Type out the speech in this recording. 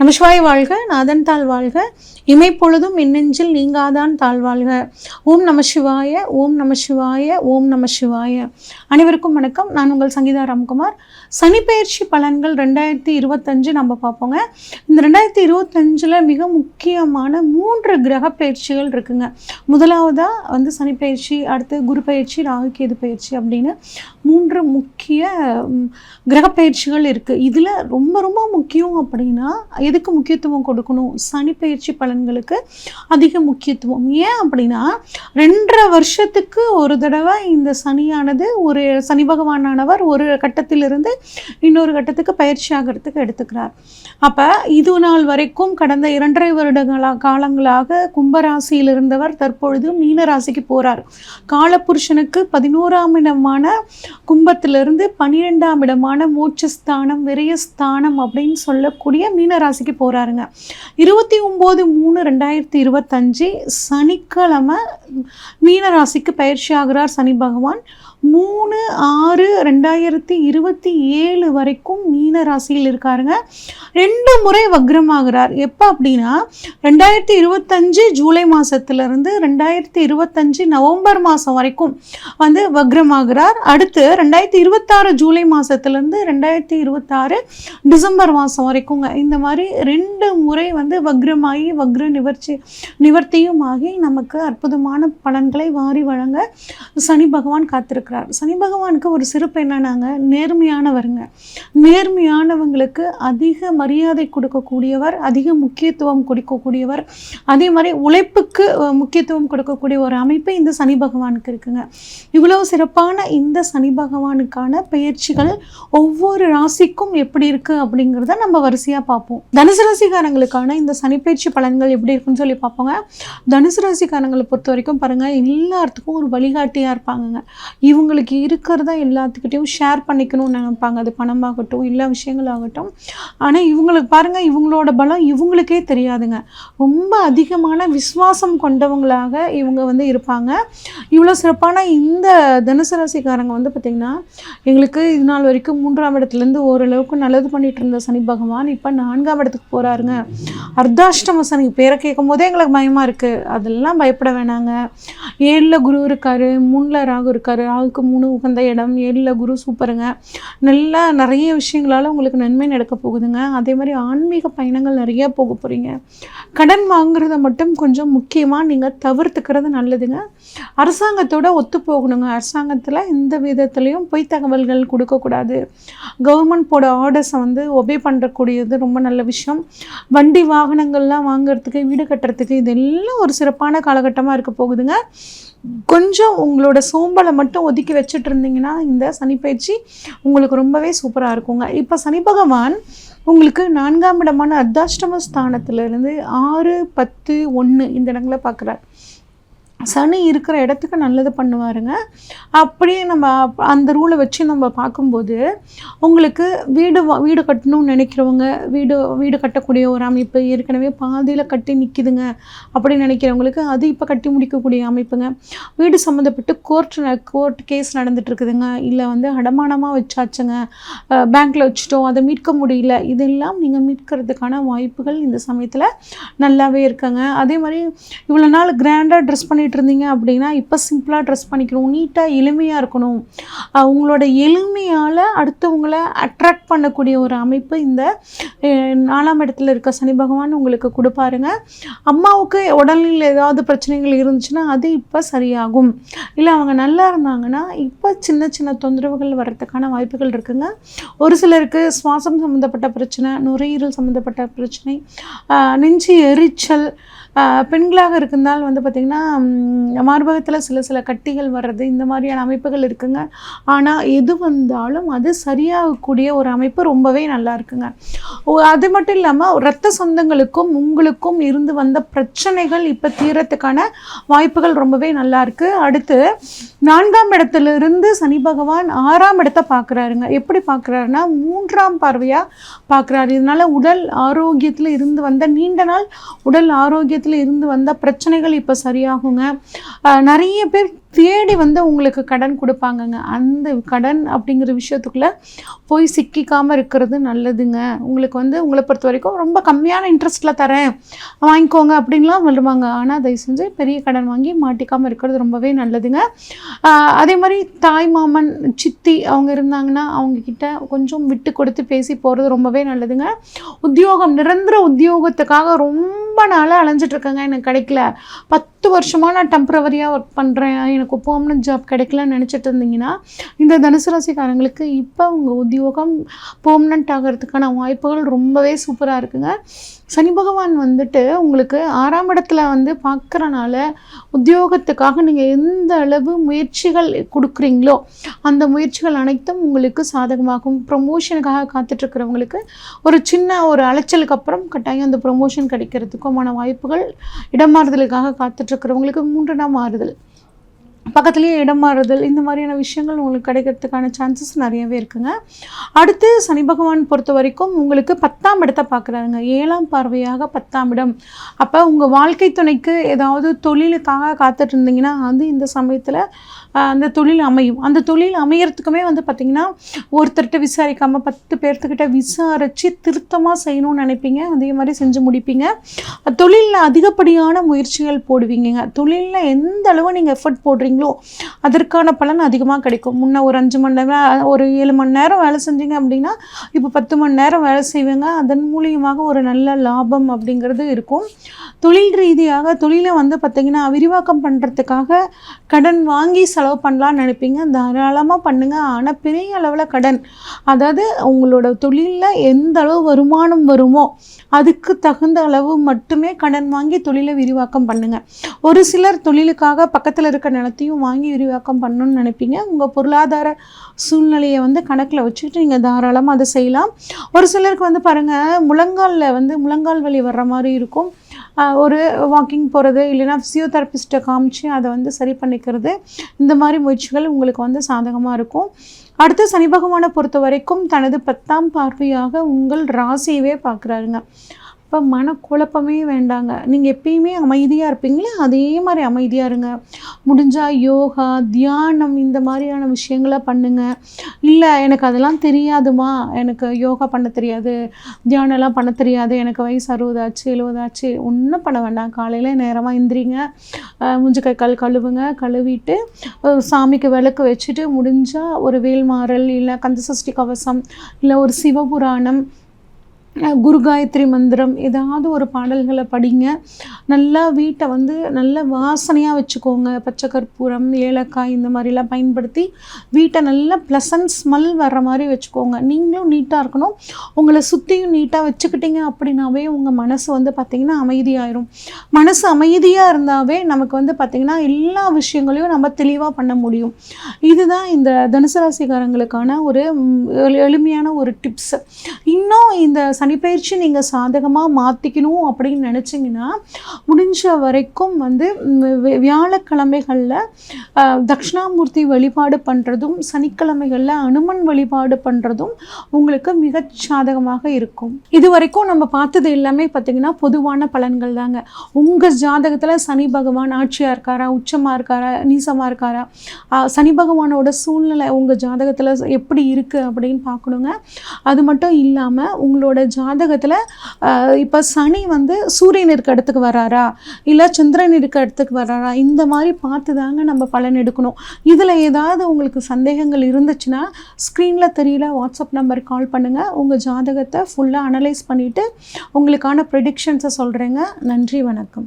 நமசிவாய் வாழ்க நாதன் தாழ் வாழ்க. இமைப்பொழுதும் மின்னெஞ்சில் நீங்காதான் தாழ் வாழ்க. ஓம் நம சிவாய ஓம் நம சிவாய ஓம் நம சிவாய. அனைவருக்கும் வணக்கம். நான் உங்கள் சங்கீதா ராம்குமார். சனிப்பெயர்ச்சி பலன்கள் ரெண்டாயிரத்தி இருபத்தஞ்சு நம்ம பார்ப்போங்க. இந்த ரெண்டாயிரத்தி இருபத்தஞ்சில் மிக முக்கியமான மூன்று கிரக பயிற்சிகள் இருக்குங்க. முதலாவதாக வந்து சனிப்பெயர்ச்சி அடுத்து குரு பயிற்சி ராகு கேது பயிற்சி அப்படின்னு மூன்று முக்கிய கிரக பயிற்சிகள் இருக்குது இதில் ரொம்ப ரொம்ப முக்கியம் அப்படின்னா எதுக்கு முக்கியத்துவம் கொடுக்கணும்? சனி பயிற்சி பலன்களுக்கு அதிக முக்கியத்துவம். ஏன் அப்படின்னா ரெண்டரை வருஷத்துக்கு ஒரு தடவை இந்த சனியானது ஒரு சனி பகவானானவர் ஒரு கட்டத்திலிருந்து இன்னொரு கட்டத்துக்கு பயிற்சி ஆகிறதுக்கு எடுத்துக்கிறார். அப்போ இது நாள் வரைக்கும் கடந்த இரண்டரை வருடங்களா காலங்களாக கும்பராசியில் இருந்தவர் தற்பொழுது மீன ராசிக்கு போகிறார் காலபுருஷனுக்கு பதினோராம் இடமான கும்பத்திலிருந்து பனிரெண்டாம் இடமான மோட்சஸ்தானம் விரயஸ்தானம் அப்படின்னு சொல்லக்கூடிய மீனராசி ராசிக்கு போகிறாருங்க இருபத்தி ஒம்பது மூணு ரெண்டாயிரத்தி இருபத்தஞ்சு சனிக்கிழமை மீன ராசிக்கு பயிற்சி ஆகிறார் சனி பகவான். மூணு ஆறு ரெண்டாயிரத்தி இருபத்தி ஏழு வரைக்கும் மீன ராசியில் இருக்காருங்க. ரெண்டு முறை வக்ரமாகிறார். எப்போ அப்படின்னா ரெண்டாயிரத்தி இருபத்தஞ்சு ஜூலை மாதத்துலேருந்து ரெண்டாயிரத்தி இருபத்தஞ்சு நவம்பர் மாதம் வரைக்கும் வந்து வக்ரமாகிறார். அடுத்து ரெண்டாயிரத்தி இருபத்தாறு ஜூலை மாதத்துலேருந்து ரெண்டாயிரத்தி இருபத்தாறு டிசம்பர் மாதம் வரைக்குங்க. இந்த மாதிரி ரெண்டு முறை வந்து வக்ரமாகி வக்ர நிவர்ச்சி நிவர்த்தியும் ஆகி நமக்கு அற்புதமான பலன்களை வாரி வழங்க சனி பகவான் காத்திருக்கிறார். சனி பகவானுக்கு ஒரு சிறப்பு என்னன்னாங்க? நேர்மையானவருங்க. நேர்மையானவங்களுக்கு அதிக மரியாதை கொடுக்கக்கூடியவர் அதிக முக்கியத்துவம் கொடுக்கக்கூடியவர் அதே மாதிரி உழைப்புக்கு முக்கியத்துவம் கொடுக்கக்கூடிய ஒரு அமைப்பு இந்த சனி பகவானுக்கு இருக்குங்க. இவ்வளவு சிறப்பான இந்த சனி பகவானுக்கான பயிற்சிகள் ஒவ்வொரு ராசிக்கும் எப்படி இருக்கு அப்படிங்கிறத நம்ம வரிசையாக பார்ப்போம். தனுசு ராசிக்காரங்களுக்கான இந்த சனிப்பயிற்சி பலன்கள் எப்படி இருக்குன்னு சொல்லி பார்ப்போங்க. தனுசு ராசிக்காரங்களை பொறுத்த வரைக்கும் பாருங்கள் எல்லாத்துக்கும் ஒரு வழிகாட்டியாக இருப்பாங்கங்க. இவங்களுக்கு இருக்கிறத எல்லாத்துக்கிட்டையும் ஷேர் பண்ணிக்கணும்னு நினைப்பாங்க. அது பணமாகட்டும் எல்லா விஷயங்களாகட்டும். ஆனால் இவங்களுக்கு பாருங்கள் இவங்களோட பலம் இவங்களுக்கே தெரியாதுங்க. ரொம்ப அதிகமான விசுவாசம் கொண்டவங்களாக இவங்க வந்து இருப்பாங்க. இவ்வளோ சிறப்பான இந்த தனுசு ராசிக்காரங்க வந்து பார்த்திங்கன்னா எங்களுக்கு இது நாள் வரைக்கும் மூன்றாம் இடத்துலேருந்து ஓரளவுக்கு நல்லது பண்ணிகிட்டு இருந்த சனி பகவான் இப்போ நான்காம் இடத்துக்கு போகிறாருங்க அர்த்தாஷ்டம சனி பேரை கேட்கும் போதே எங்களுக்கு பயமாக இருக்குது அதெல்லாம் பயப்பட வேணாங்க. ஏழில் குரு இருக்காரு மூணில் ராகு இருக்காரு ராகுக்கு மூணு உகந்த இடம் ஏழில் குரு சூப்பருங்க. நல்லா நிறைய விஷயங்களால் உங்களுக்கு நன்மை நடக்க போகுதுங்க. அதே மாதிரி ஆன்மீக பயணங்கள் நிறைய போக போகிறீங்க கடன் வாங்குறத மட்டும் கொஞ்சம் முக்கியமாக நீங்கள் தவிர்த்துக்கிறது நல்லதுங்க. அரசாங்கத்தோட ஒத்து போகணுங்க. அரசாங்கத்தில் எந்த விதத்துலேயும் பொய் தகவல்கள் கொடுக்கக்கூடாது. கவர்மெண்ட் போட ஆர்டர்ஸை வந்து ஒபே பண்ணுறக்கூடியது ரொம்ப நல்ல விஷயம். வண்டி வாகனங்கள்லாம் வாங்குறதுக்கு வீடு கட்டுறதுக்கு இதெல்லாம் ஒரு சிறப்பான காலகட்டமாக இருக்க போகுதுங்க. கொஞ்சம் உங்களோட சோம்பலை மட்டும் ஒதுக்கி வச்சுட்டு இருந்தீங்கன்னா இந்த சனிப்பயிற்சி உங்களுக்கு ரொம்பவே சூப்பராக இருக்குங்க. இப்போ சனி பகவான் உங்களுக்கு நான்காம் இடமான அர்த்தாஷ்டம ஸ்தானத்திலிருந்து ஆறு பத்து ஒன்று இந்த இடங்களை பார்க்குறார். சனி இருக்கிற இடத்துக்கு நல்லது பண்ணுவாருங்க. அப்படியே நம்ம அப்- அந்த ரூலை வச்சு நம்ம பார்க்கும்போது உங்களுக்கு வீடு வீடு கட்டணும்னு நினைக்கிறவங்க வீடு வீடு கட்டக்கூடிய ஒரு அமைப்பு ஏற்கனவே பாதியில் கட்டி நிற்கிதுங்க அப்படின்னு நினைக்கிறவங்களுக்கு அது இப்போ கட்டி முடிக்கக்கூடிய அமைப்புங்க. வீடு சம்மந்தப்பட்டு கோர்ட் கோர்ட் கேஸ் நடந்துட்டு இருக்குதுங்க இல்லை வந்து அடமானமாக வச்சாச்சுங்க. பேங்க்கில் வச்சுட்டோம் அதை மீட்க முடியல. இதெல்லாம் நீங்கள் மீட்கிறதுக்கான வாய்ப்புகள் இந்த சமயத்தில் நல்லாவே இருக்குங்க. அதே மாதிரி இவ்வளோ நாள் கிராண்டாக ட்ரெஸ் பண்ணிட்டு இருந்தீங்க அப்படின்னா இப்போ சிம்பிளாக ட்ரெஸ் பண்ணிக்கணும் நீட்டாக எளிமையாக இருக்கணும். அவங்களோட உங்களோட எளிமையால் அடுத்தவங்களை அட்ராக்ட் பண்ணக்கூடிய ஒரு அமைப்பு இந்த நாலாம் இடத்துல இருக்க சனி பகவான் உங்களுக்கு கொடுப்பாருங்க. அம்மாவுக்கு உடலில் ஏதாவது பிரச்சனைகள் இருந்துச்சுன்னா அது இப்போ சரியாகும். இல்லை அவங்க நல்லா இருந்தாங்கன்னா இப்போ சின்ன சின்ன தொந்தரவுகள் வர்றதுக்கான வாய்ப்புகள் இருக்குங்க. ஒரு சிலருக்கு சுவாசம் சம்மந்தப்பட்ட பிரச்சனை நுரையீரல் சம்மந்தப்பட்ட பிரச்சனை நெஞ்சு எரிச்சல் பெண்களாக இருந்தால் வந்து பார்த்திங்கன்னா மார்பகத்தில் சில சில கட்டிகள் வர்றது இந்த மாதிரியான அமைப்புகள் இருக்குங்க. ஆனால் எது வந்தாலும் அது சரியாகக்கூடிய ஒரு அமைப்பு ரொம்பவே நல்லா இருக்குங்க. ஓ- அது மட்டும் இல்லாமல் ரத்த சொந்தங்களுக்கும் உங்களுக்கும் இருந்து வந்த பிரச்சனைகள் இப்போ தீரத்துக்கான வாய்ப்புகள் ரொம்பவே நல்லா இருக்கு. அடுத்து நான்காம் இடத்துல இருந்து சனி பகவான் ஆறாம் இடத்தை பார்க்குறாருங்க எப்படி பார்க்குறாருன்னா மூன்றாம் பார்வையாக பார்க்குறாரு இதனால உடல் ஆரோக்கியத்தில் இருந்து வந்த நீண்ட நாள் உடல் ஆரோக்கியத்தில் இருந்து வந்த பிரச்சனைகள் இப்போ சரியாகுங்க. நிறைய பேர் தேடி வந்து உங்களுக்கு கடன் கொடுப்பாங்கங்க. அந்த கடன் அப்படிங்கிற விஷயத்துக்குள்ளே போய் சிக்கிக்காமல் இருக்கிறது நல்லதுங்க. உங்களுக்கு வந்து உங்களை பொறுத்த வரைக்கும் ரொம்ப கம்மியான இன்ட்ரெஸ்ட்டில் தரேன். வாங்கிக்கோங்க அப்படின்லாம் வருவாங்க ஆனால் தயவு செஞ்சு பெரிய கடன் வாங்கி மாட்டிக்காமல் இருக்கிறது ரொம்பவே நல்லதுங்க. அதே மாதிரி தாய் மாமன் சித்தி அவங்க இருந்தாங்கன்னா அவங்கக்கிட்ட கொஞ்சம் விட்டு கொடுத்து பேசி போகிறது ரொம்பவே நல்லதுங்க. உத்தியோகம் நிரந்தர உத்தியோகத்துக்காக ரொம்ப நாளாக அலைஞ்சிட்ருக்கேங்க எனக்கு கிடைக்கல. பத்து வருஷமாக நான் டெம்பரவரியாக ஒர்க் பண்ணுறேன் எனக்கு பர்மனன்ட் ஜாப் கிடைக்கலன்னு நினச்சிட்டு இருந்தீங்கன்னா இந்த தனுசு ராசிக்காரங்களுக்கு இப்போ உங்கள் உத்தியோகம் பெர்மனண்ட் ஆகிறதுக்கான வாய்ப்புகள் ரொம்பவே சூப்பராக இருக்குங்க. சனி பகவான் வந்துட்டு உங்களுக்கு ஆறாம் இடத்துல வந்து பார்க்குறனால உத்தியோகத்துக்காக நீங்கள் எந்த அளவு முயற்சிகள் கொடுக்குறீங்களோ அந்த முயற்சிகள் அனைத்தும் உங்களுக்கு சாதகமாகும். ப்ரொமோஷனுக்காக காத்துட்ருக்கிறவங்களுக்கு ஒரு சின்ன ஒரு அலைச்சலுக்கு அப்புறம் கட்டாயம் அந்த ப்ரொமோஷன் கிடைக்கிறதுக்குமான வாய்ப்புகள் இடமாறுதலுக்காக காத்துட்ருக்கிறவங்களுக்கு மூன்றாம் மாறுதல். பக்கத்துலேயே இடம் மாறுதல் இந்த மாதிரியான விஷயங்கள் உங்களுக்கு கிடைக்கிறதுக்கான சான்சஸ் நிறையவே இருக்குங்க. அடுத்து சனி பகவான் பொறுத்த வரைக்கும் உங்களுக்கு பத்தாம் இடத்தை பார்க்குறாருங்க. ஏழாம் பார்வையாக பத்தாம் இடம். அப்போ உங்கள் வாழ்க்கை துணைக்கு ஏதாவது தொழிலுக்காக காத்துட்டு இருந்தீங்கன்னா அது இந்த சமயத்தில் அந்த தொழில் அமையும். அந்த தொழில் அமையறதுக்குமே வந்து பார்த்திங்கன்னா ஒருத்தர்கிட்ட விசாரிக்காமல் பத்து பேர்த்துக்கிட்ட விசாரித்து திருத்தமாக செய்யணும்னு நினைப்பீங்க. அதே மாதிரி செஞ்சு முடிப்பீங்க. தொழிலில் அதிகப்படியான முயற்சிகள் போடுவீங்க தொழிலில் எந்த அளவு நீங்கள் எஃபர்ட் போடுறீங்களோ அதற்கான பலன் அதிகமாக கிடைக்கும். முன்ன ஒரு அஞ்சு மணி நேரம் ஒரு ஏழு மணி நேரம் வேலை செஞ்சீங்க அப்படின்னா இப்போ பத்து மணி நேரம் வேலை செய்வீங்க. அதன் மூலியமாக ஒரு நல்ல லாபம் அப்படிங்கிறது இருக்கும். தொழில் ரீதியாக தொழிலை வந்து பார்த்திங்கன்னா விரிவாக்கம் பண்ணுறதுக்காக கடன் வாங்கி செலவு பண்ணலாம்னு நினைப்பீங்க. தாராளமாக பண்ணுங்கள் ஆனால் பெரிய அளவில் கடன் அதாவது உங்களோட தொழிலில் எந்த அளவு வருமானம் வருமோ அதுக்கு தகுந்த அளவு மட்டுமே கடன் வாங்கி தொழிலை விரிவாக்கம் பண்ணுங்கள் ஒரு சிலர் தொழிலுக்காக பக்கத்தில் இருக்க நிலத்தையும் வாங்கி விரிவாக்கம் பண்ணணும்னு நினைப்பீங்க. உங்கள் பொருளாதார சூழ்நிலையை வந்து கணக்கில் வச்சுக்கிட்டு நீங்கள் தாராளமாக அதை செய்யலாம். ஒரு சிலருக்கு வந்து பாருங்கள் முழங்காலில் வந்து முழங்கால் வலி வர்ற மாதிரி இருக்கும். ஒரு வாக்கிங் போகிறது இல்லைன்னா ஃபிசியோதெரபிஸ்ட்டை காமிச்சு அதை வந்து சரி பண்ணிக்கிறது இந்த மாதிரி முயற்சிகள் உங்களுக்கு வந்து சாதகமாக இருக்கும். அடுத்து சனி பகவானை பொறுத்த வரைக்கும் தனது பத்தாம் பார்வையாக உங்கள் ராசியவே பார்க்குறாருங்க. இப்போ மனக்குழப்பமே வேண்டாங்க. நீங்கள் எப்பயுமே அமைதியாக இருப்பீங்களே? அதே மாதிரி அமைதியாக இருங்க. முடிஞ்சால் யோகா தியானம் இந்த மாதிரியான விஷயங்களை பண்ணுங்கள் இல்லை எனக்கு அதெல்லாம் தெரியாதுமா. எனக்கு யோகா பண்ண தெரியாது. தியானம்லாம் பண்ண தெரியாது. எனக்கு வயசு அறுபதாச்சு எழுபதாச்சு. ஒன்றும் பண்ண வேண்டாம். காலையில் நேரமாக எந்திரிங்க. அஹ் மூஞ்சி கை கால் கழுவுங்க. கழுவிட்டு சாமிக்கு விளக்கு வச்சுட்டு முடிஞ்சால் ஒரு வேல்மாறல் இல்லை கந்தசஷ்டி கவசம் இல்லை ஒரு சிவபுராணம் குரு காயத்ரி மந்திரம் ஏதாவது ஒரு பாடல்களை படிங்க. நல்லா வீட்டை வந்து நல்ல வாசனையாக வச்சுக்கோங்க. பச்சை கற்பூரம் ஏலக்காய் இந்த மாதிரிலாம் பயன்படுத்தி வீட்டை நல்ல ப்ளசன்ட் ஸ்மெல் வர்ற மாதிரி வச்சுக்கோங்க. நீங்களும் நீட்டாக இருக்கணும். உங்களை சுற்றியும் நீட்டாக வச்சுக்கிட்டீங்க அப்படின்னாவே உங்கள் மனசு வந்து பார்த்திங்கன்னா அமைதியாயிரும். மனசு அமைதியாக இருந்தாவே நமக்கு வந்து பார்த்திங்கன்னா எல்லா விஷயங்களையும் நம்ம தெளிவாக பண்ண முடியும். இதுதான் இந்த தனுசு ராசிக்காரங்களுக்கான ஒரு எளிமையான ஒரு டிப்ஸ் இன்னும் இந்த சனிப்பயிற்சி நீங்கள் சாதகமாக மாற்றிக்கணும் அப்படின்னு நினச்சிங்கன்னா முடிஞ்ச வரைக்கும் வந்து வியாழக்கிழமைகளில் தட்சிணாமூர்த்தி வழிபாடு பண்ணுறதும் சனிக்கிழமைகளில் அனுமன் வழிபாடு பண்ணுறதும் உங்களுக்கு மிக சாதகமாக இருக்கும். இது வரைக்கும் நம்ம பார்த்தது எல்லாமே பார்த்திங்கன்னா பொதுவான பலன்கள் தாங்க. உங்கள் ஜாதகத்தில் சனி பகவான் ஆட்சியாக இருக்காரா உச்சமாக இருக்காரா நீசமாக இருக்காரா? சனி பகவானோட சூழ்நிலை உங்கள் ஜாதகத்தில் எப்படி இருக்குது அப்படின்னு பார்க்கணுங்க. அது மட்டும் இல்லாமல் உங்களோட ஜாதகத்தில் இப்போ சனி வந்து சூரியன் இருக்க இடத்துக்கு வராரா? இல்லை சந்திரன் இருக்க இடத்துக்கு வராரா? இந்த மாதிரி பார்த்து தாங்க நம்ம பலன் எடுக்கணும். இதில் ஏதாவது உங்களுக்கு சந்தேகங்கள் இருந்துச்சுன்னா ஸ்க்ரீனில் தெரியல வாட்ஸ்அப் நம்பர் கால் பண்ணுங்கள் உங்கள் ஜாதகத்தை ஃபுல்லாக அனலைஸ் பண்ணிவிட்டு உங்களுக்கான ப்ரெடிக்ஷன்ஸை சொல்கிறேங்க நன்றி வணக்கம்.